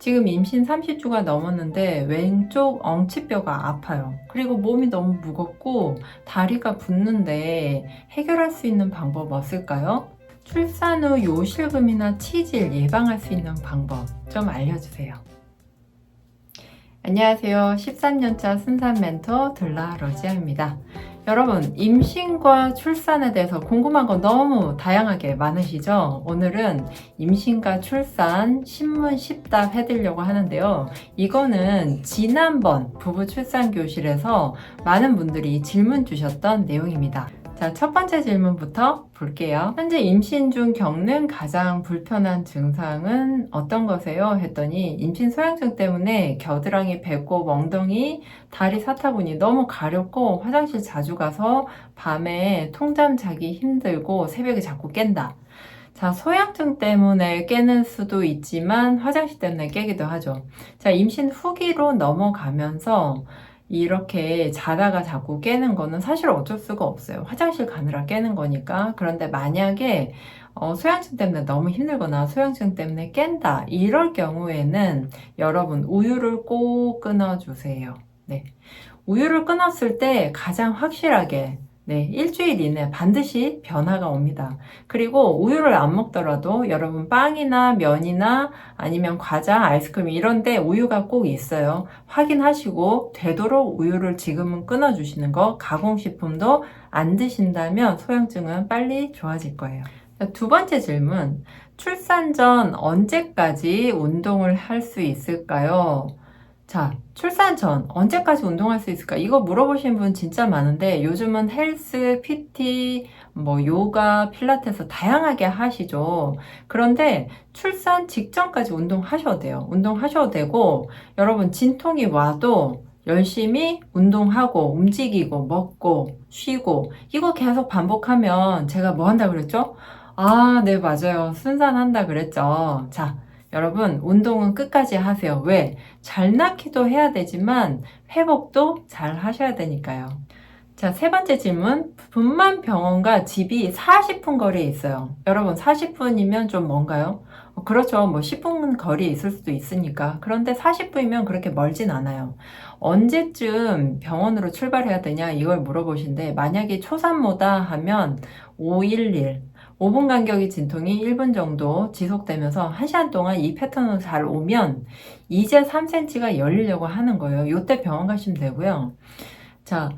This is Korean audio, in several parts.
지금 임신 30주가 넘었는데 왼쪽 엉치뼈가 아파요. 그리고 몸이 너무 무겁고 다리가 붓는데 해결할 수 있는 방법 없을까요? 출산 후 요실금이나 치질 예방할 수 있는 방법 좀 알려주세요. 안녕하세요. 13년차 순산 멘토 들라 러지아입니다. 여러분, 임신과 출산에 대해서 궁금한 거 너무 다양하게 많으시죠? 오늘은 임신과 출산 신문 10답 해드리려고 하는데요. 이거는 지난번 부부 출산 교실에서 많은 분들이 질문 주셨던 내용입니다. 자, 첫 번째 질문부터 볼게요. 현재 임신 중 겪는 가장 불편한 증상은 어떤 거세요? 했더니 임신 소양증 때문에 겨드랑이, 배꼽, 엉덩이, 다리 사타구니 너무 가렵고 화장실 자주 가서 밤에 통잠 자기 힘들고 새벽에 자꾸 깬다. 자, 소양증 때문에 깨는 수도 있지만 화장실 때문에 깨기도 하죠. 자, 임신 후기로 넘어가면서 이렇게 자다가 자꾸 깨는 거는 사실 어쩔 수가 없어요. 화장실 가느라 깨는 거니까. 그런데 만약에 어, 소양증 때문에 너무 힘들거나 소양증 때문에 깬다. 이럴 경우에는 여러분 우유를 꼭 끊어주세요. 네. 우유를 끊었을 때 가장 확실하게 네, 일주일 이내 반드시 변화가 옵니다. 그리고 우유를 안 먹더라도 여러분 빵이나 면이나 아니면 과자, 아이스크림 이런데 우유가 꼭 있어요. 확인하시고 되도록 우유를 지금은 끊어주시는 거, 가공식품도 안 드신다면 소양증은 빨리 좋아질 거예요. 두 번째 질문. 출산 전 언제까지 운동을 할 수 있을까요? 자, 출산 전 언제까지 운동할 수 있을까? 이거 물어보신 분 진짜 많은데 요즘은 헬스, PT, 뭐 요가, 필라테스 다양하게 하시죠. 그런데 출산 직전까지 운동하셔도 돼요. 운동하셔도 되고 여러분 진통이 와도 열심히 운동하고 움직이고 먹고 쉬고 이거 계속 반복하면 제가 뭐 한다 그랬죠? 아, 네, 맞아요. 순산한다 그랬죠. 자, 여러분, 운동은 끝까지 하세요. 왜? 잘 낳기도 해야 되지만 회복도 잘 하셔야 되니까요. 자, 세 번째 질문. 분만 병원과 집이 40분 거리에 있어요. 여러분, 40분이면 좀 뭔가요? 어, 그렇죠. 뭐 10분 거리에 있을 수도 있으니까. 그런데 40분이면 그렇게 멀진 않아요. 언제쯤 병원으로 출발해야 되냐? 이걸 물어보신데, 만약에 초산모다 하면 511, 5분 간격의 진통이 1분 정도 지속되면서 1시간 동안 이 패턴으로 잘 오면 이제 3cm가 열리려고 하는 거예요. 이때 병원 가시면 되고요. 자,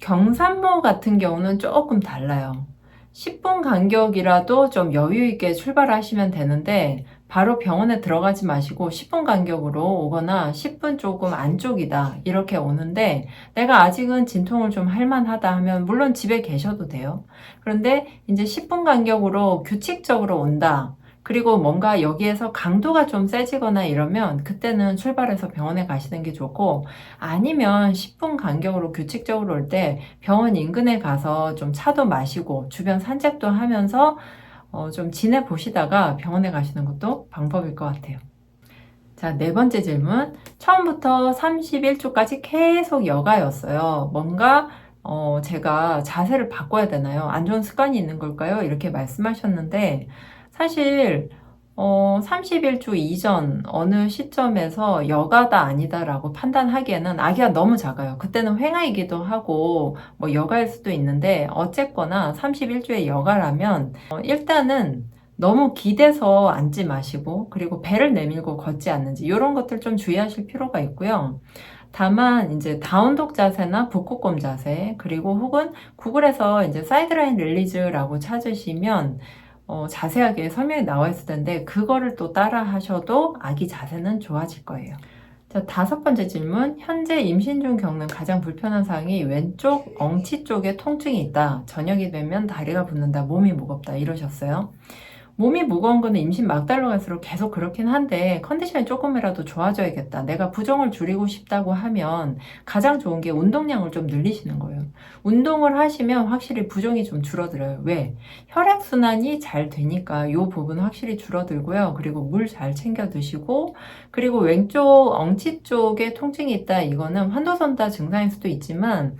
경산모 같은 경우는 조금 달라요. 10분 간격이라도 좀 여유 있게 출발하시면 되는데 바로 병원에 들어가지 마시고 10분 간격으로 오거나 10분 조금 안쪽이다 이렇게 오는데 내가 아직은 진통을 좀 할만하다 하면 물론 집에 계셔도 돼요. 그런데 이제 10분 간격으로 규칙적으로 온다. 그리고 뭔가 여기에서 강도가 좀 세지거나 이러면 그때는 출발해서 병원에 가시는 게 좋고 아니면 10분 간격으로 규칙적으로 올 때 병원 인근에 가서 좀 차도 마시고 주변 산책도 하면서 어, 좀 지내보시다가 병원에 가시는 것도 방법일 것 같아요. 자, 네 번째 질문. 처음부터 31주까지 계속 여가였어요. 뭔가 어, 제가 자세를 바꿔야 되나요? 안 좋은 습관이 있는 걸까요? 이렇게 말씀하셨는데 사실 어, 31주 이전 어느 시점에서 여가다 아니다라고 판단하기에는 아기가 너무 작아요. 그때는 횡아이기도 하고 뭐 여가일 수도 있는데 어쨌거나 31주의 여가라면 어, 일단은 너무 기대서 앉지 마시고 그리고 배를 내밀고 걷지 않는지 이런 것들 좀 주의하실 필요가 있고요. 다만 이제 다운독 자세나 북극곰 자세 그리고 혹은 구글에서 이제 사이드라인 릴리즈라고 찾으시면 어, 자세하게 설명이 나와 있을 텐데 그거를 또 따라 하셔도 아기 자세는 좋아질 거예요. 자, 다섯 번째 질문. 현재 임신 중 겪는 가장 불편한 사항이 왼쪽 엉치 쪽에 통증이 있다. 저녁이 되면 다리가 붓는다. 몸이 무겁다. 이러셨어요. 몸이 무거운 거는 임신 막달로 갈수록 계속 그렇긴 한데 컨디션이 조금이라도 좋아져야겠다. 내가 부종을 줄이고 싶다고 하면 가장 좋은 게 운동량을 좀 늘리시는 거예요. 운동을 하시면 확실히 부종이 좀 줄어들어요. 왜? 혈액순환이 잘 되니까 이 부분 확실히 줄어들고요. 그리고 물 잘 챙겨 드시고 그리고 왼쪽 엉치 쪽에 통증이 있다. 이거는 환도선다 증상일 수도 있지만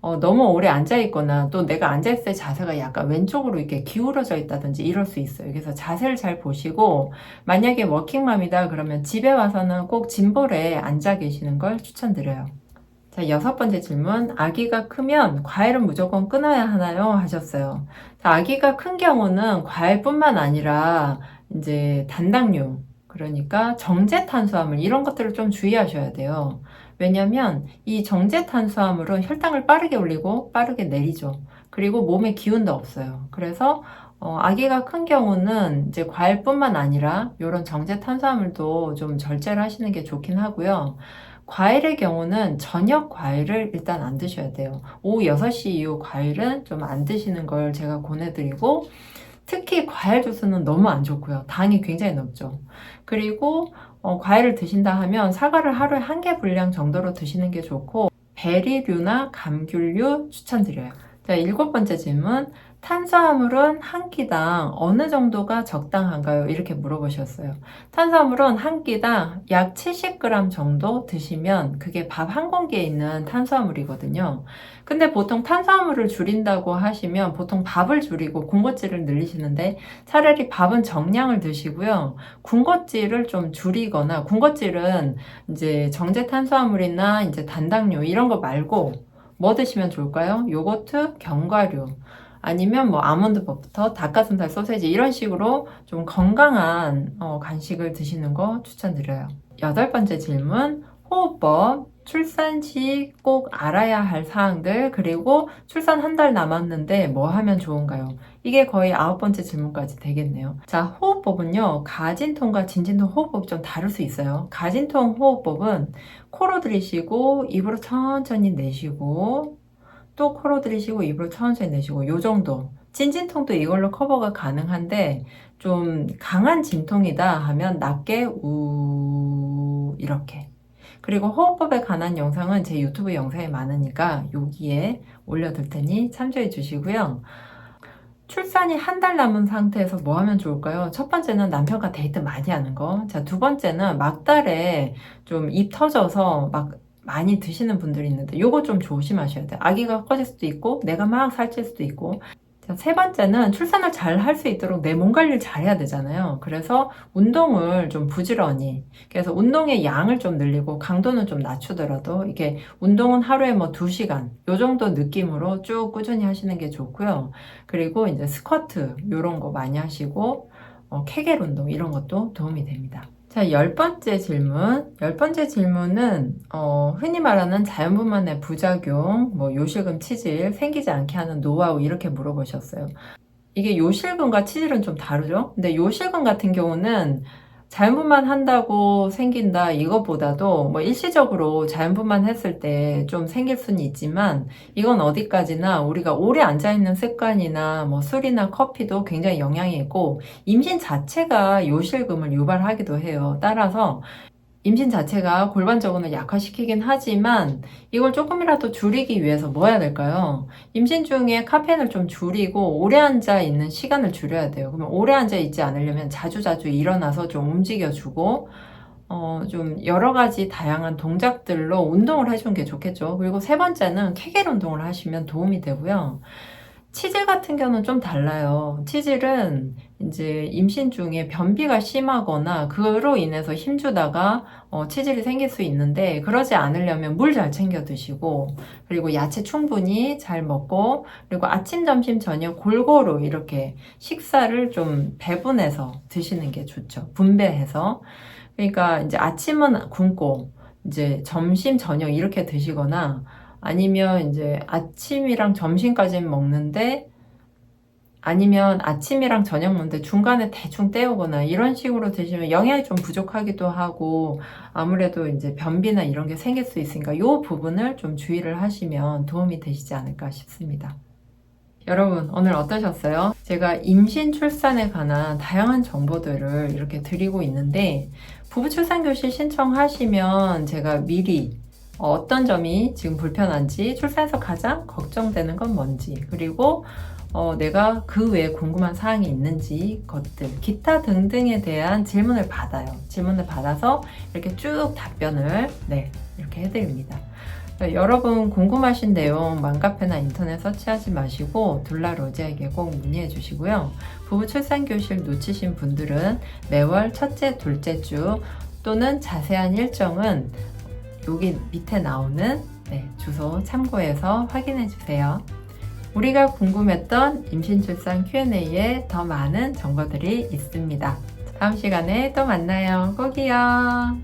어, 너무 오래 앉아있거나 또 내가 앉아있을 때 자세가 약간 왼쪽으로 이렇게 기울어져 있다든지 이럴 수 있어요. 그래서 자세를 잘 보시고 만약에 워킹맘이다 그러면 집에 와서는 꼭 짐볼에 앉아 계시는 걸 추천드려요. 자, 여섯 번째 질문. 아기가 크면 과일은 무조건 끊어야 하나요? 하셨어요. 자, 아기가 큰 경우는 과일뿐만 아니라 이제 단당류, 그러니까 정제 탄수화물 이런 것들을 좀 주의하셔야 돼요. 왜냐면 이 정제 탄수화물은 혈당을 빠르게 올리고 빠르게 내리죠. 그리고 몸에 기운도 없어요. 그래서 어, 아기가 큰 경우는 이제 과일뿐만 아니라 이런 정제 탄수화물도 좀 절제를 하시는 게 좋긴 하고요. 과일의 경우는 저녁 과일을 일단 안 드셔야 돼요. 오후 6시 이후 과일은 좀 안 드시는 걸 제가 권해드리고, 특히 과일 주스는 너무 안 좋고요. 당이 굉장히 높죠. 그리고 어, 과일을 드신다 하면 사과를 하루에 한 개 분량 정도로 드시는 게 좋고, 베리류나 감귤류 추천드려요. 자, 일곱 번째 질문. 탄수화물은 한 끼당 어느 정도가 적당한가요? 이렇게 물어보셨어요. 탄수화물은 한 끼당 약 70g 정도 드시면 그게 밥 한 공기에 있는 탄수화물이거든요. 근데 보통 탄수화물을 줄인다고 하시면 보통 밥을 줄이고 군것질을 늘리시는데 차라리 밥은 정량을 드시고요. 군것질을 좀 줄이거나 군것질은 이제 정제 탄수화물이나 이제 단당류 이런 거 말고 뭐 드시면 좋을까요? 요거트, 견과류. 아니면 뭐 아몬드 버터, 닭가슴살 소세지 이런 식으로 좀 건강한 어, 간식을 드시는 거 추천드려요. 여덟 번째 질문, 호흡법. 출산 시 꼭 알아야 할 사항들, 그리고 출산 한 달 남았는데 뭐 하면 좋은가요? 이게 거의 아홉 번째 질문까지 되겠네요. 자, 호흡법은요, 가진통과 진진통 호흡법이 좀 다를 수 있어요. 가진통 호흡법은 코로 들이쉬고, 입으로 천천히 내쉬고, 또 코로 들이쉬고 입으로 천천히 내쉬고 요 정도 찐진통도 이걸로 커버가 가능한데 좀 강한 진통이다 하면 낮게 우 이렇게 그리고 호흡법에 관한 영상은 제 유튜브 영상에 많으니까 여기에 올려둘 테니 참조해 주시고요. 출산이 한 달 남은 상태에서 뭐 하면 좋을까요? 첫 번째는 남편과 데이트 많이 하는 거. 자, 두 번째는 막달에 좀 입 터져서 막 많이 드시는 분들이 있는데 요거 좀 조심하셔야 돼요. 아기가 커질 수도 있고 내가 막 살찔 수도 있고 자, 세 번째는 출산을 잘 할 수 있도록 내 몸 관리를 잘 해야 되잖아요. 그래서 운동을 좀 부지런히, 그래서 운동의 양을 좀 늘리고 강도는 좀 낮추더라도 이게 운동은 하루에 뭐 2시간, 요 정도 느낌으로 쭉 꾸준히 하시는 게 좋고요. 그리고 이제 스쿼트, 요런 거 많이 하시고, 어, 케겔 운동 이런 것도 도움이 됩니다. 자, 열 번째 질문. 열 번째 질문은, 어, 흔히 말하는 자연분만의 부작용, 뭐, 요실금, 치질, 생기지 않게 하는 노하우, 이렇게 물어보셨어요. 이게 요실금과 치질은 좀 다르죠? 근데 요실금 같은 경우는 자연분만 한다고 생긴다 이것보다도 뭐 일시적으로 자연분만 했을 때 좀 생길 수는 있지만 이건 어디까지나 우리가 오래 앉아있는 습관이나 뭐 술이나 커피도 굉장히 영향이 있고 임신 자체가 요실금을 유발하기도 해요. 따라서 임신 자체가 골반적으로 약화시키긴 하지만 이걸 조금이라도 줄이기 위해서 뭐 해야 될까요? 임신 중에 카페인을 좀 줄이고 오래 앉아 있는 시간을 줄여야 돼요. 그러면 오래 앉아 있지 않으려면 자주 자주 일어나서 좀 움직여주고 어, 좀 여러 가지 다양한 동작들로 운동을 해주는 게 좋겠죠. 그리고 세 번째는 케겔 운동을 하시면 도움이 되고요. 치질 같은 경우는 좀 달라요. 치질은 이제 임신 중에 변비가 심하거나 그로 인해서 힘주다가 어, 치질이 생길 수 있는데 그러지 않으려면 물 잘 챙겨 드시고 그리고 야채 충분히 잘 먹고 그리고 아침, 점심, 저녁 골고루 이렇게 식사를 좀 배분해서 드시는 게 좋죠. 분배해서. 그러니까 이제 아침은 굶고 이제 점심, 저녁 이렇게 드시거나 아니면 이제 아침이랑 점심까지는 먹는데 아니면 아침이랑 저녁 먹는데 중간에 대충 때우거나 이런 식으로 드시면 영양이 좀 부족하기도 하고 아무래도 이제 변비나 이런 게 생길 수 있으니까 이 부분을 좀 주의를 하시면 도움이 되시지 않을까 싶습니다. 여러분 오늘 어떠셨어요? 제가 임신 출산에 관한 다양한 정보들을 이렇게 드리고 있는데 부부 출산 교실 신청하시면 제가 미리 어떤 점이 지금 불편한지, 출산해서 가장 걱정되는 건 뭔지, 그리고 어, 내가 그 외에 궁금한 사항이 있는지 것들, 기타 등등에 대한 질문을 받아요. 질문을 받아서 이렇게 쭉 답변을 네, 이렇게 해드립니다. 여러분 궁금하신 내용 맘카페나 인터넷 서치하지 마시고 둘라 로지에게 꼭 문의해 주시고요. 부부 출산 교실 놓치신 분들은 매월 첫째, 둘째 주 또는 자세한 일정은 여기 밑에 나오는 네, 주소 참고해서 확인해 주세요. 우리가 궁금했던 임신 출산 Q&A에 더 많은 정보들이 있습니다. 다음 시간에 또 만나요. 꼭이요.